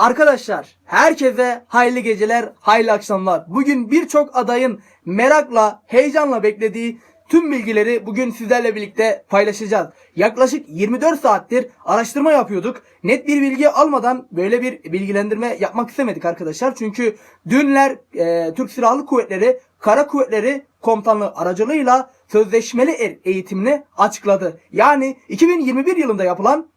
Arkadaşlar herkese hayırlı geceler, hayırlı akşamlar. Bugün birçok adayın merakla, heyecanla beklediği tüm bilgileri bugün sizlerle birlikte paylaşacağız. Yaklaşık 24 saattir araştırma yapıyorduk. Net bir bilgi almadan böyle bir bilgilendirme yapmak istemedik arkadaşlar. Çünkü dünler e, Türk Silahlı Kuvvetleri Kara Kuvvetleri Komutanlığı aracılığıyla sözleşmeli er- eğitimini açıkladı. Yani 2021 yılında yapılan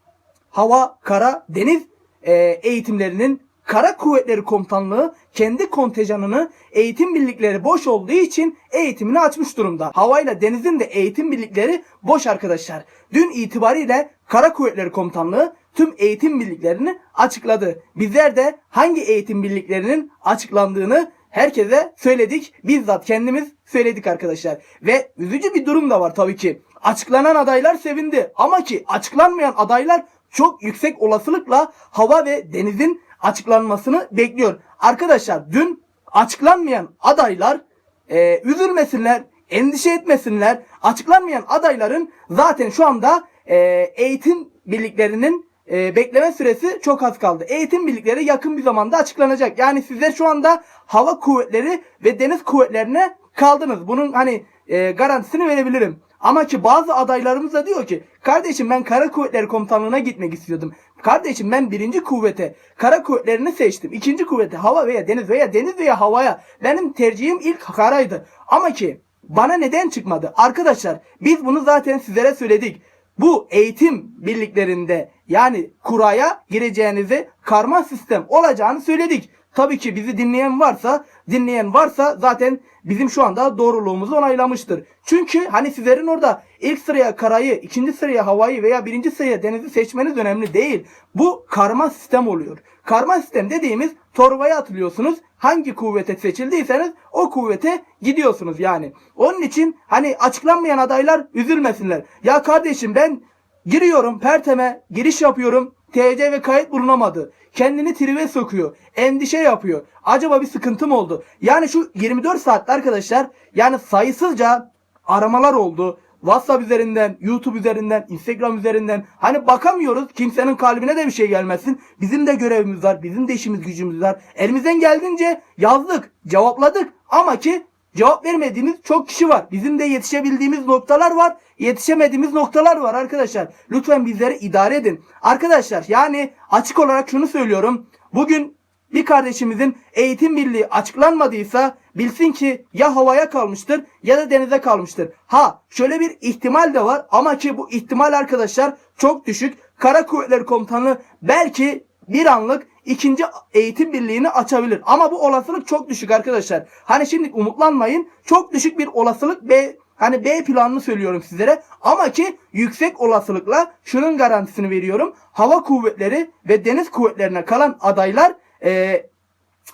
hava, kara, deniz e, eğitimlerinin Kara Kuvvetleri Komutanlığı kendi kontenjanını eğitim birlikleri boş olduğu için eğitimini açmış durumda. Havayla denizin de eğitim birlikleri boş arkadaşlar. Dün itibariyle Kara Kuvvetleri Komutanlığı tüm eğitim birliklerini açıkladı. Bizler de hangi eğitim birliklerinin açıklandığını herkese söyledik. Bizzat kendimiz söyledik arkadaşlar. Ve üzücü bir durum da var tabii ki. Açıklanan adaylar sevindi. Ama ki açıklanmayan adaylar çok yüksek olasılıkla hava ve denizin açıklanmasını bekliyor. Arkadaşlar dün açıklanmayan adaylar e, üzülmesinler, endişe etmesinler. Açıklanmayan adayların zaten şu anda e, eğitim birliklerinin e, bekleme süresi çok az kaldı. Eğitim birlikleri yakın bir zamanda açıklanacak. Yani sizler şu anda hava kuvvetleri ve deniz kuvvetlerine kaldınız. Bunun hani e, garantisini verebilirim. Ama ki bazı adaylarımız da diyor ki kardeşim ben kara kuvvetleri komutanlığına gitmek istiyordum. Kardeşim ben birinci kuvvete kara kuvvetlerini seçtim. İkinci kuvvete hava veya deniz veya deniz veya havaya. Benim tercihim ilk karaydı. Ama ki bana neden çıkmadı? Arkadaşlar biz bunu zaten sizlere söyledik. Bu eğitim birliklerinde yani kuraya gireceğinizi karma sistem olacağını söyledik. Tabii ki bizi dinleyen varsa, dinleyen varsa zaten bizim şu anda doğruluğumuzu onaylamıştır. Çünkü hani sizlerin orada ilk sıraya karayı, ikinci sıraya havayı veya birinci sıraya denizi seçmeniz önemli değil. Bu karma sistem oluyor. Karma sistem dediğimiz torbaya atılıyorsunuz. Hangi kuvvete seçildiyseniz o kuvvete gidiyorsunuz yani. Onun için hani açıklanmayan adaylar üzülmesinler. Ya kardeşim ben giriyorum Pertem'e giriş yapıyorum. TC ve kayıt bulunamadı. Kendini tribe sokuyor. Endişe yapıyor. Acaba bir sıkıntı mı oldu? Yani şu 24 saatte arkadaşlar yani sayısızca aramalar oldu. WhatsApp üzerinden, YouTube üzerinden, Instagram üzerinden hani bakamıyoruz. Kimsenin kalbine de bir şey gelmesin. Bizim de görevimiz var. Bizim de işimiz gücümüz var. Elimizden geldiğince yazdık, cevapladık. Ama ki cevap vermediğimiz çok kişi var. Bizim de yetişebildiğimiz noktalar var. Yetişemediğimiz noktalar var arkadaşlar. Lütfen bizleri idare edin. Arkadaşlar yani açık olarak şunu söylüyorum. Bugün bir kardeşimizin eğitim birliği açıklanmadıysa bilsin ki ya havaya kalmıştır ya da denize kalmıştır. Ha şöyle bir ihtimal de var ama ki bu ihtimal arkadaşlar çok düşük. Kara Kuvvetleri Komutanı belki bir anlık ikinci eğitim birliğini açabilir. Ama bu olasılık çok düşük arkadaşlar. Hani şimdi umutlanmayın. Çok düşük bir olasılık B Hani B planını söylüyorum sizlere. Ama ki yüksek olasılıkla şunun garantisini veriyorum. Hava kuvvetleri ve deniz kuvvetlerine kalan adaylar e,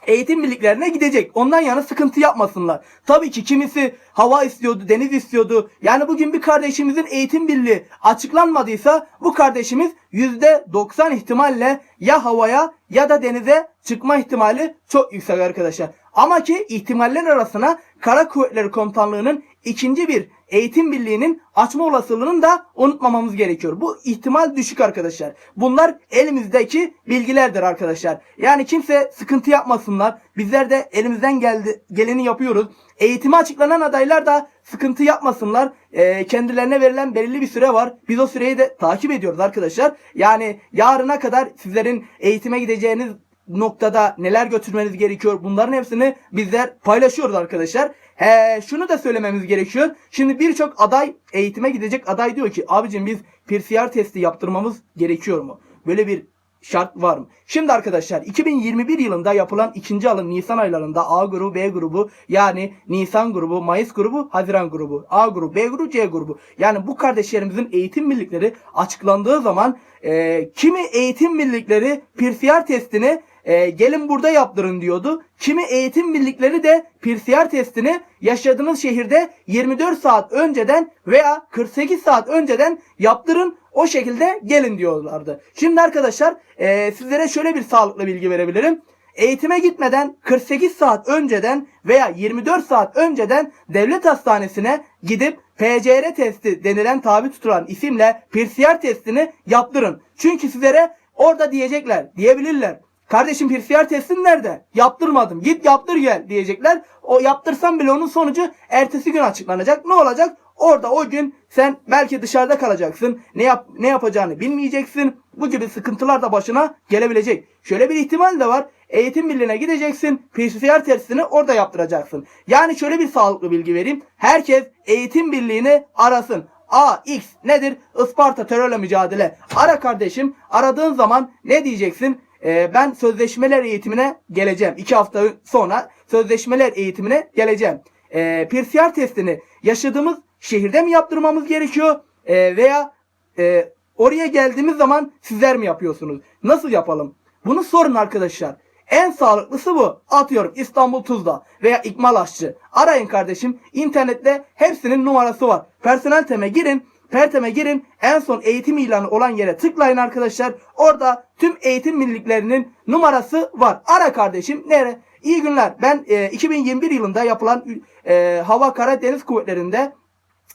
eğitim birliklerine gidecek. Ondan yana sıkıntı yapmasınlar. Tabii ki kimisi hava istiyordu, deniz istiyordu. Yani bugün bir kardeşimizin eğitim birliği açıklanmadıysa bu kardeşimiz %90 ihtimalle ya havaya ya da denize çıkma ihtimali çok yüksek arkadaşlar. Ama ki ihtimaller arasına Kara Kuvvetleri Komutanlığı'nın ikinci bir eğitim birliğinin açma olasılığını da unutmamamız gerekiyor. Bu ihtimal düşük arkadaşlar. Bunlar elimizdeki bilgilerdir arkadaşlar. Yani kimse sıkıntı yapmasınlar. Bizler de elimizden geldi, geleni yapıyoruz. Eğitime açıklanan adaylar da sıkıntı yapmasınlar. Ee, kendilerine verilen belirli bir süre var. Biz o süreyi de takip ediyoruz arkadaşlar. Yani yarına kadar sizlerin eğitime gideceğiniz noktada neler götürmeniz gerekiyor bunların hepsini bizler paylaşıyoruz arkadaşlar. He, şunu da söylememiz gerekiyor. Şimdi birçok aday eğitime gidecek aday diyor ki abicim biz PCR testi yaptırmamız gerekiyor mu? Böyle bir şart var mı? Şimdi arkadaşlar 2021 yılında yapılan ikinci alım Nisan aylarında A grubu, B grubu yani Nisan grubu, Mayıs grubu, Haziran grubu, A grubu, B grubu, C grubu. Yani bu kardeşlerimizin eğitim birlikleri açıklandığı zaman e, kimi eğitim birlikleri PCR testini e, gelin burada yaptırın diyordu. Kimi eğitim birlikleri de PCR testini yaşadığınız şehirde 24 saat önceden veya 48 saat önceden yaptırın o şekilde gelin diyorlardı. Şimdi arkadaşlar e, sizlere şöyle bir sağlıklı bilgi verebilirim. Eğitime gitmeden 48 saat önceden veya 24 saat önceden devlet hastanesine gidip PCR testi denilen tabi tutulan isimle PCR testini yaptırın. Çünkü sizlere orada diyecekler, diyebilirler. Kardeşim PCR testin nerede? Yaptırmadım. Git yaptır gel diyecekler. O yaptırsan bile onun sonucu ertesi gün açıklanacak. Ne olacak? Orada o gün sen belki dışarıda kalacaksın. Ne yap ne yapacağını bilmeyeceksin. Bu gibi sıkıntılar da başına gelebilecek. Şöyle bir ihtimal de var. Eğitim birliğine gideceksin. PCR testini orada yaptıracaksın. Yani şöyle bir sağlıklı bilgi vereyim. Herkes eğitim birliğini arasın. A, X nedir? Isparta terörle mücadele. Ara kardeşim. Aradığın zaman ne diyeceksin? Ee, ben sözleşmeler eğitimine geleceğim. İki hafta sonra sözleşmeler eğitimine geleceğim. Ee, PCR testini yaşadığımız şehirde mi yaptırmamız gerekiyor? Ee, veya e, oraya geldiğimiz zaman sizler mi yapıyorsunuz? Nasıl yapalım? Bunu sorun arkadaşlar. En sağlıklısı bu. Atıyorum İstanbul Tuzla veya İkmal Aşçı. Arayın kardeşim. İnternette hepsinin numarası var. Personel teme girin. Perteme girin. En son eğitim ilanı olan yere tıklayın arkadaşlar. Orada tüm eğitim birliklerinin numarası var. Ara kardeşim. Nere? İyi günler. Ben e, 2021 yılında yapılan e, Hava Kara Deniz Kuvvetleri'nde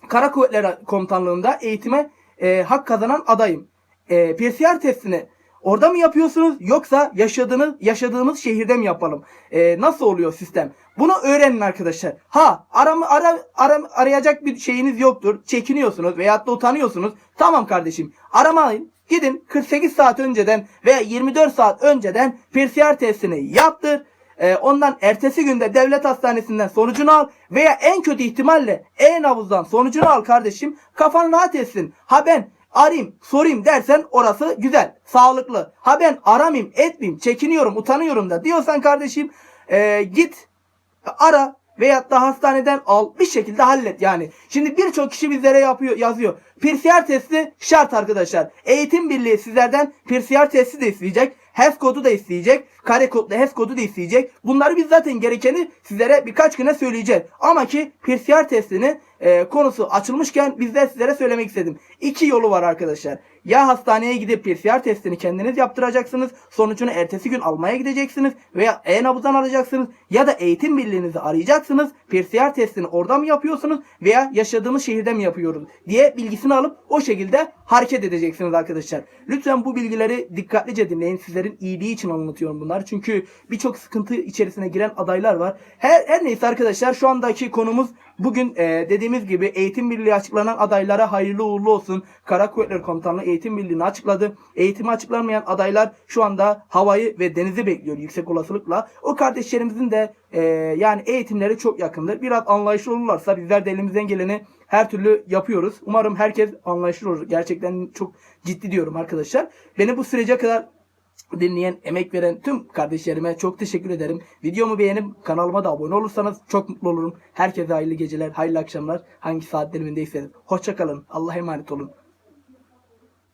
Kara Kuvvetleri Komutanlığı'nda eğitime e, hak kazanan adayım. E, PCR testini orada mı yapıyorsunuz yoksa yaşadığınız yaşadığımız şehirde mi yapalım? E, nasıl oluyor sistem? Bunu öğrenin arkadaşlar. Ha aramı ara, ara, arayacak bir şeyiniz yoktur. Çekiniyorsunuz veyahut da utanıyorsunuz. Tamam kardeşim aramayın. Gidin 48 saat önceden veya 24 saat önceden PCR testini yaptır. Ee, ondan ertesi günde devlet hastanesinden sonucunu al veya en kötü ihtimalle e-nabızdan sonucunu al kardeşim. Kafan rahat etsin. Ha ben arayayım sorayım dersen orası güzel sağlıklı. Ha ben aramayayım etmeyeyim çekiniyorum utanıyorum da diyorsan kardeşim ee, git ara veyahut da hastaneden al bir şekilde hallet yani. Şimdi birçok kişi bizlere yapıyor yazıyor. PCR testi şart arkadaşlar. Eğitim Birliği sizlerden PCR testi de isteyecek. HES kodu da isteyecek. Kare kodlu HES kodu da isteyecek. Bunları biz zaten gerekeni sizlere birkaç güne söyleyeceğiz. Ama ki PCR testini e, konusu açılmışken biz de sizlere söylemek istedim. İki yolu var arkadaşlar. Ya hastaneye gidip PCR testini kendiniz yaptıracaksınız. Sonucunu ertesi gün almaya gideceksiniz. Veya e-nabızdan alacaksınız. Ya da eğitim birliğinizi arayacaksınız. PCR testini orada mı yapıyorsunuz? Veya yaşadığımız şehirde mi yapıyoruz? Diye bilgisini alıp o şekilde hareket edeceksiniz arkadaşlar. Lütfen bu bilgileri dikkatlice dinleyin. Sizlerin iyiliği için anlatıyorum bunları. Çünkü birçok sıkıntı içerisine giren adaylar var. Her, her neyse arkadaşlar şu andaki konumuz bugün e, dediğimiz gibi eğitim birliği açıklanan adaylara hayırlı uğurlu olsun. Kara Kuvvetleri Komutanlığı eğitim birliğini açıkladı. Eğitimi açıklanmayan adaylar şu anda havayı ve denizi bekliyor yüksek olasılıkla. O kardeşlerimizin de e, yani eğitimleri çok yakındır. Biraz anlayışlı olurlarsa bizler de elimizden geleni her türlü yapıyoruz. Umarım herkes anlayışlı olur. Gerçekten çok ciddi diyorum arkadaşlar. Beni bu sürece kadar dinleyen, emek veren tüm kardeşlerime çok teşekkür ederim. Videomu beğenip kanalıma da abone olursanız çok mutlu olurum. Herkese hayırlı geceler, hayırlı akşamlar. Hangi saat dilimindeyseniz. Hoşçakalın. Allah'a emanet olun.